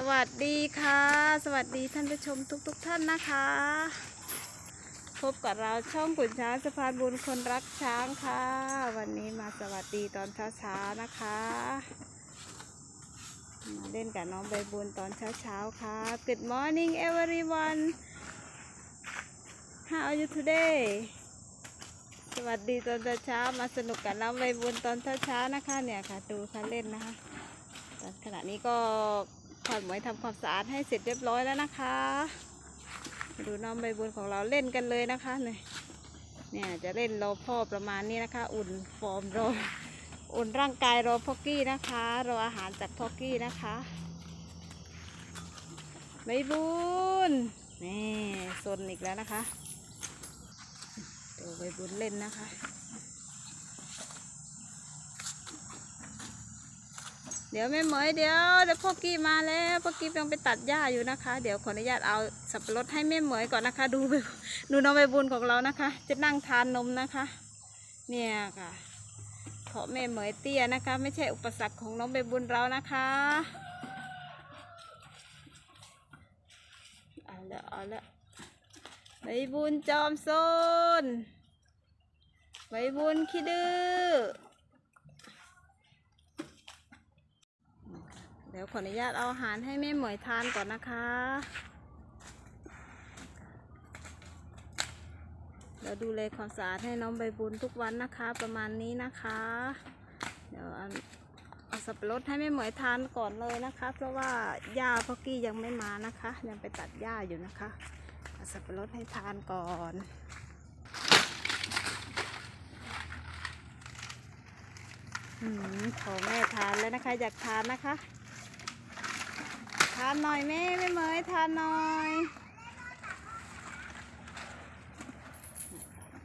สวัสดีค่ะ สวัสดีท่านผู้ชมทุกๆทท่านนะคะ พบกับเราช่องขุนช้างสะพานบุญคนรักช้างค่ะ วันนี้มาสวัสดีตอนเช้าๆนะคะมาเล่นกับน้องใบบุญตอนเช้าๆค่ะ Good morning everyone How are you today สวัสดีตอนเช้ามาสนุกกับน้องใบบุญตอนเช้าๆนะคะเนี่ยค่ะ ดูเขาเล่นนะคะตอนขณะนี้ก็ ขวัญหมวยทำความสะอาดให้เสร็จเรียบร้อยแล้วนะคะ ดูน้องใบบุญของเราเล่นกันเลยนะคะเนี่ยเนี่ยจะเล่นรอพ่อประมาณนี้นะคะ อุ่นฟอร์มรออุ่นร่างกายรอพ่อกกี้นะคะรออาหารจากพ่อกกี้นะคะใบบุญนี่ซนอีกแล้วนะคะดูใบบุญเล่นนะคะ เดี๋ยวแม่เหมยเดี๋ยวเดี๋ยวพ่อกี้มาแล้วพ่อกี้ยังไปตัดหญ้าอยู่นะคะ เดี๋ยวขออนุญาตเอาสับปะรดให้แม่เหมยก่อนนะคะ ดูไปดูน้องใบบุญของเรานะคะ จะนั่งทานนมนะคะ เนี่ยค่ะเพราะแม่เหมยเตี้ยนะคะ ไม่ใช่อุปสรรคของน้องใบบุญเรานะคะเอาละเอาละใบบุญจอมโซนใบบุญขี้ดื้อ ดี๋ยวขออนุญาตเอาอาหารให้แม่หมวยทานก่อนนะคะเดี๋ยวดูแลความสะอาดให้น้องใบบุญทุกวันนะคะ ประมาณนี้นะคะ เดี๋ยวเอาสับปะรดให้แม่หมวยทานก่อนเลยนะคะ เพราะว่าย่าพ่อกี้ยังไม่มานะคะ ยังไปตัดหญ้าอยู่นะคะเอาสับปะรดให้ทานก่อนอืมขอแม่ทานแล้วนะคะ อยากทานนะคะ ทานหน่อยแม่แม่เมยทานหน่อย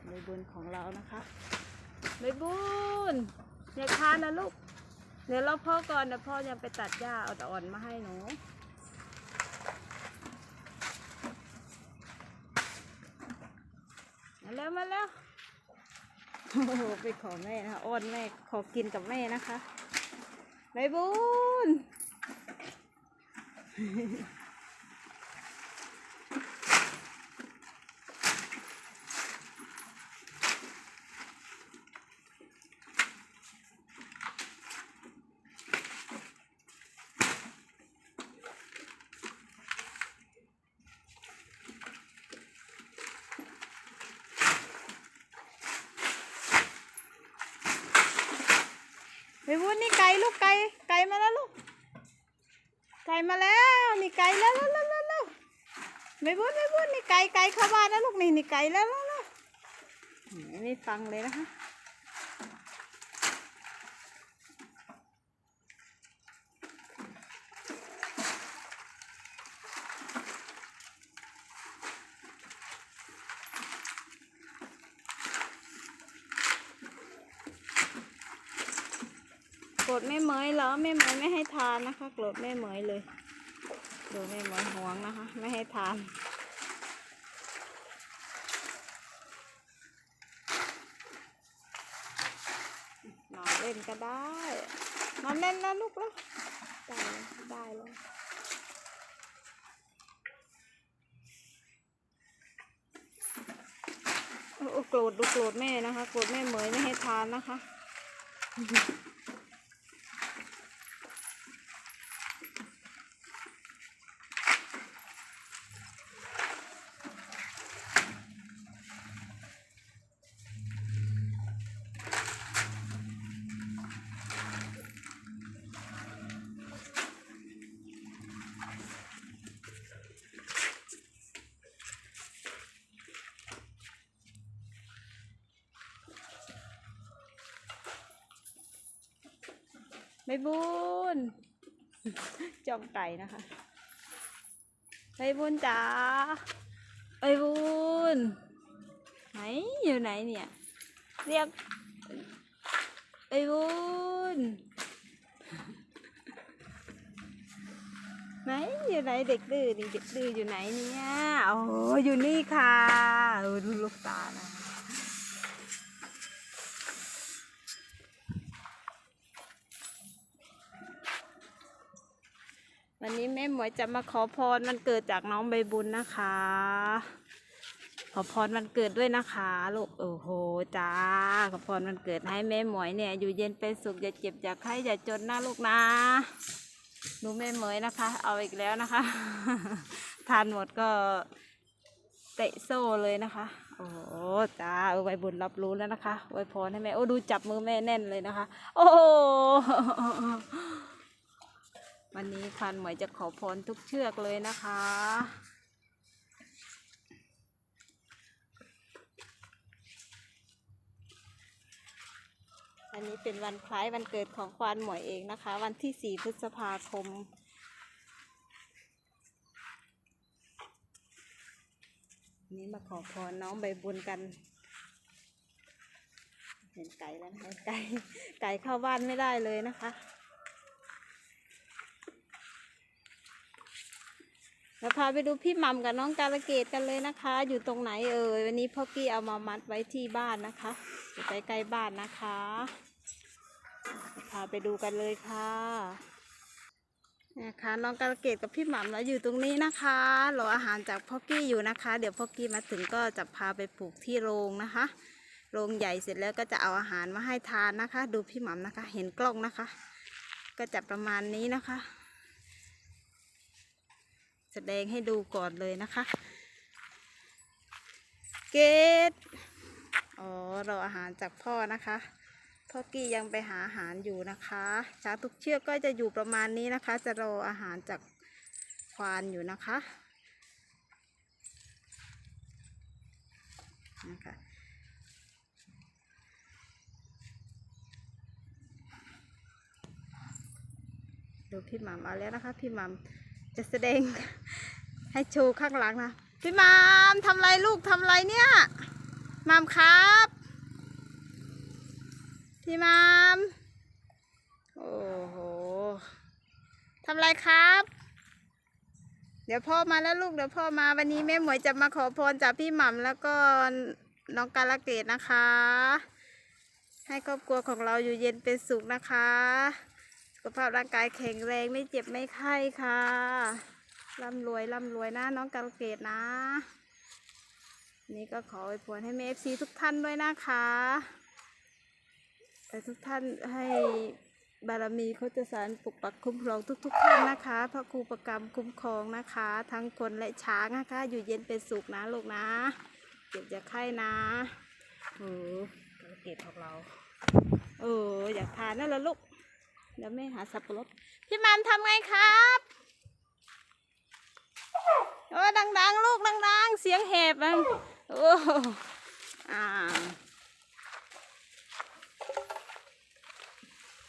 ใบบุญของเรานะคะใบบุญอยาทานนะลูก เดี๋ยวเราพ่อก่อนเดี๋ยวพ่อยังไปตัดหญ้าเอาต่อ่อนมาให้หนูมาแล้วมาแล้วโอ้โหไปขอแม่นะคะอ้อนแม่ขอกินกับแม่นะคะใบบุญ ไปวุ้นนี่ ไก่ลูกไก่ไก่มาแล้วลูกไก่มาแล้วนี่ไก่แล้วแล้วแล้วแล้วแล้วไปวุ้นไปวุ้นนี่ไก่ไก่เข้าบ้านแล้วลูกนี่นี่ไก่แล้วแล้วแล้วไม่ฟังเลยนะคะ รธแม่เหมยเหรอแม่เหมยไม่ให้ทานนะคะโกรธแม่เหมยเลยดูแม่เหมยห่วงนะคะ ไม่ให้ทานนอนเล่นก็ได้นอนเล่นแล้วลูกแล้วได้ได้แล้วโอ้โอ้โกรธดูโกรธแม่นะคะ โกรธแม่เหมยไม่ให้ทานนะคะ ใบบุญจองไก่นะคะใบบุญจ๋าใบบุญไหนอยู่ไหนเนี่ยเรียกใบบุญไหนอยู่ไหนเด็กดื้อนี่เด็กดื้ออยู่ไหนเนี่ยโอ้อยู่นี่ค่ะดูลูกตานะวัน วันนี้แม่หมวยจะมาขอพรมันเกิดจากน้องใบบุญนะคะ ขอพรมันเกิดด้วยนะคะลูกโอ้โหจ้าขอพรมันเกิดให้แม่หมวยเนี่ย อยู่เย็นเป็นสุขอย่าเจ็บอย่าไข้อย่าจนนะลูกนะดูแม่หมวยนะคะ เอาอีกแล้วนะคะ ทานหมดก็เตะโซ่เลยนะคะ โอ้จ้าเออใบบุญรับรู้แล้วนะคะไวพรให้แม่โอ้ดูจับมือแม่แน่นเลยนะคะ โอ้ วันนี้พันหมวยจะขอพรทุกเชือกเลยนะคะ อันนี้เป็นวันคล้ายวันเกิดของควานหมวยเองนะคะ วันที่ 4 พฤษภาคมนี่มาขอพรน้องใบบุญกัน เห็นไก่แล้วไก่ไก่เข้าบ้านไม่ได้เลยนะคะ เราพาไปดูพี่หมัมกับน้องกาลเกตกันเลยนะคะ อยู่ตรงไหนเอ่ยวันนี้พ่อกี้เอามามัดไว้ที่บ้านนะคะอยู่ใกล้ๆบ้านนะคะ พาไปดูกันเลยค่ะนะคะน้องกาลเกตกับพี่หมัมเราอยู่ตรงนี้นะคะรออาหารจากพ่อกี้อยู่นะคะ เดี๋ยวพ่อกี้มาถึงก็จะพาไปปลูกที่โรงนะคะโรงใหญ่เสร็จแล้วก็จะเอาอาหารมาให้ทานนะคะ ดูพี่หมัมนะคะ เห็นกล้องนะคะ ก็จะประมาณนี้นะคะ แสดงให้ดูก่อนเลยนะคะ เกตอ๋อรออาหารจากพ่อนะคะพ่อกี้ยังไปหาอาหารอยู่นะคะช้างทุกเชือกก็จะอยู่ประมาณนี้นะคะ จะรออาหารจากควานอยู่นะคะนะคะดูพี่หมัมเอาแล้วนะคะพี่หมัม จะแสดงให้โชว์ข้างหลังนะ พี่มัมทำไรลูกทำไรเนี่ยมัมครับ พี่มัมโอ้โหทำไรครับ เดี๋ยวพ่อมาแล้วลูกเดี๋ยวพ่อมาวันนี้แม่หมวยจะมาขอพรจากพี่หม่ำแล้วก็น้องกาลเกตนะคะ ให้ครอบครัวของเราอยู่เย็นเป็นสุขนะคะ สุขภาพร่างกายแข็งแรงไม่เจ็บไม่ไข้ค่ะร่ำรวยร่ำรวยนะน้องกาลเกตนะ นี่ก็ขออวยพรให้แม่เอฟซีทุกท่านด้วยนะคะแต่ทุกท่านให้บารมีเขาจะสารปกปักคุ้มครองทุก ๆ ท่านนะคะ พระครูประกรรมคุ้มครองนะคะ ทั้งคนและช้างนะคะ อยู่เย็นเป็นสุขนะลูกนะเจ็บจะไข้นะโอ้กาลเกตของเรา เอออยากทานนั่นแหละลูก เดี๋ยวแม่หาสับปะรดพี่มันทำไงครับโอ้ดังๆ ลูกดังๆ เสียงแหบอะโอ้อ่า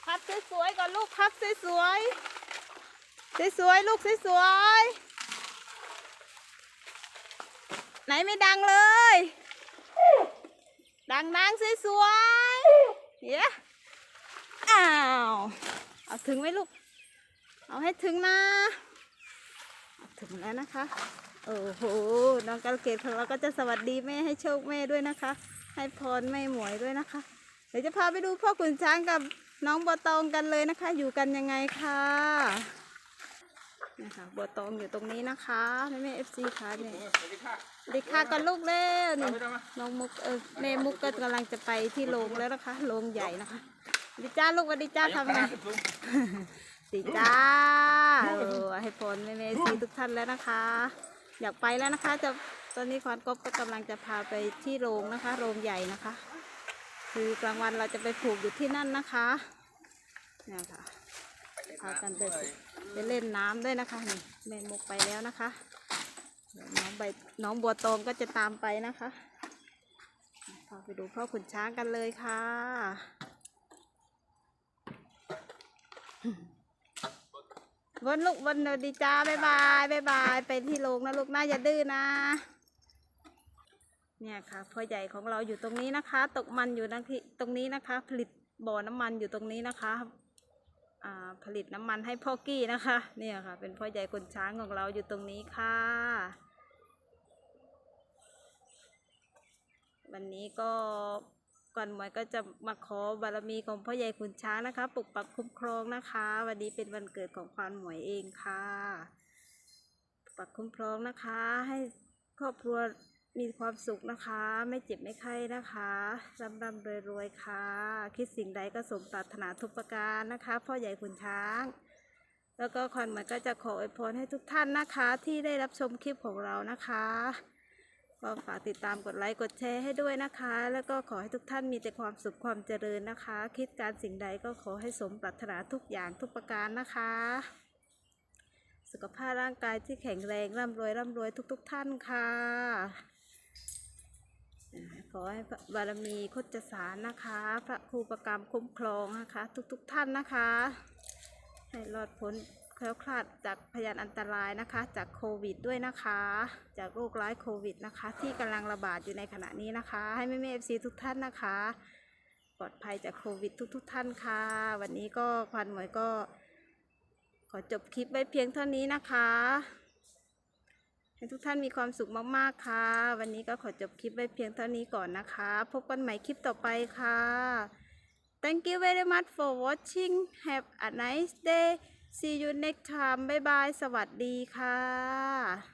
พับสวยๆก่อนลูกพับสวยๆสวยๆลูกสวยๆไหนไม่ดังเลย ดังๆสวยๆเย้อ้าว เอาถึงไหมลูก เอาให้ถึงนะเอาถึงแล้วนะคะ โอ้โห น้องกาลเกตของเราก็จะสวัสดีแม่ให้โชคแม่ด้วยนะคะ ให้พรแม่หมวยด้วยนะคะ เดี๋ยวจะพาไปดูพ่อขุนช้างกับน้องบัวตองกันเลยนะคะ อยู่กันยังไงคะนี่ค่ะบัวตองอยู่ตรงนี้นะคะแม่แม่เอฟซีค่ะเนี่ยสวัสดีค่ะสวัสดีค่ะก่อนลูกเร็วนี่ไม่ต้องมาน้องมุกเออแม่มุกก็กำลังจะไปที่โรงแล้วนะคะโรงใหญ่นะคะสวัส ดีจ้าลูกสวัสดีจ้าทำไงสวัสดีจ้าเออให้พรแม่แม่ซีทุกท่านแล้วนะคะ อยากไปแล้วนะคะ จะตอนนี้ควานกบก็กำลังจะพาไปที่โรงนะคะ โรงใหญ่นะคะ คือกลางวันเราจะไปผูกอยู่ที่นั่นนะคะเนี่ยค่ะพากันไปไปเล่นน้ำด้วยนะคะนี่แม่มุกไปแล้วนะคะเดี๋ยวน้องใบน้องบัวตองก็จะตามไปนะคะพาไปดูพ่อขุนช้างกันเลยค่ะ วันลูกวันเดียวดีจ้าบายบายบายบายไปที่โรงนะลูกนะอย่าดื้อนะ เนี่ยค่ะพ่อใหญ่ของเราอยู่ตรงนี้นะคะ ตกมันอยู่นะที่ตรงนี้นะคะ ผลิตบ่อน้ำมันอยู่ตรงนี้นะคะอ่าผลิตน้ำมันให้พ่อกี้นะคะ เนี่ยค่ะ เป็นพ่อใหญ่คนช้างของเราอยู่ตรงนี้ค่ะ วันนี้ก็ ก่อนหมวยก็จะมาขอบารมีของพ่อใหญ่ขุนช้างนะคะ ปกปักคุ้มครองนะคะ วันนี้เป็นวันเกิดของควานหมวยเองค่ะ ปกปักคุ้มครองนะคะ ให้ครอบครัวมีความสุขนะคะ ไม่เจ็บไม่ไข้นะคะร่ำร่ำรวยรวยๆค่ะ คิดสิ่งใดก็สมปรารถนาทุกประการนะคะ พ่อใหญ่ขุนช้าง แล้วก็ควานหมวยก็จะขออวยพรให้ทุกท่านนะคะ ที่ได้รับชมคลิปของเรานะคะ ก็ฝากติดตามกดไลค์กดแชร์ให้ด้วยนะคะ แล้วก็ขอให้ทุกท่านมีแต่ความสุขความเจริญนะคะ คิดการสิ่งใดก็ขอให้สมปรารถนาทุกอย่างทุกประการนะคะ สุขภาพร่างกายที่แข็งแรงร่ำรวยร่ำรวยทุก ๆท่านค่ะอ่าขอให้บารมีโคจสารนะคะ พระครูประกรรมคุ้มครองนะคะ ทุกๆท่านนะคะ ให้รอดพ้น ล้วคลาดจากพยานอันตรายนะคะ จากโควิดด้วยนะคะ จากโรคร้ายโควิดนะคะ ที่กำลังระบาดอยู่ในขณะนี้นะคะ ให้แม่แม่เอฟซีทุกท่านนะคะ ปลอดภัยจากโควิดทุกๆท่านค่ะ วันนี้ก็ควันหมวยก็ ขอจบคลิปไว้เพียงเท่านี้นะคะให้ทุกท่านมีความสุขมาก ๆ ค่ะ วันนี้ก็ขอจบคลิปไว้เพียงเท่านี้ก่อนนะคะ พบกันใหม่คลิปต่อไปค่ะ Thank you very much for watching Have a nice day See you next time บ๊ายบาย สวัสดีค่ะ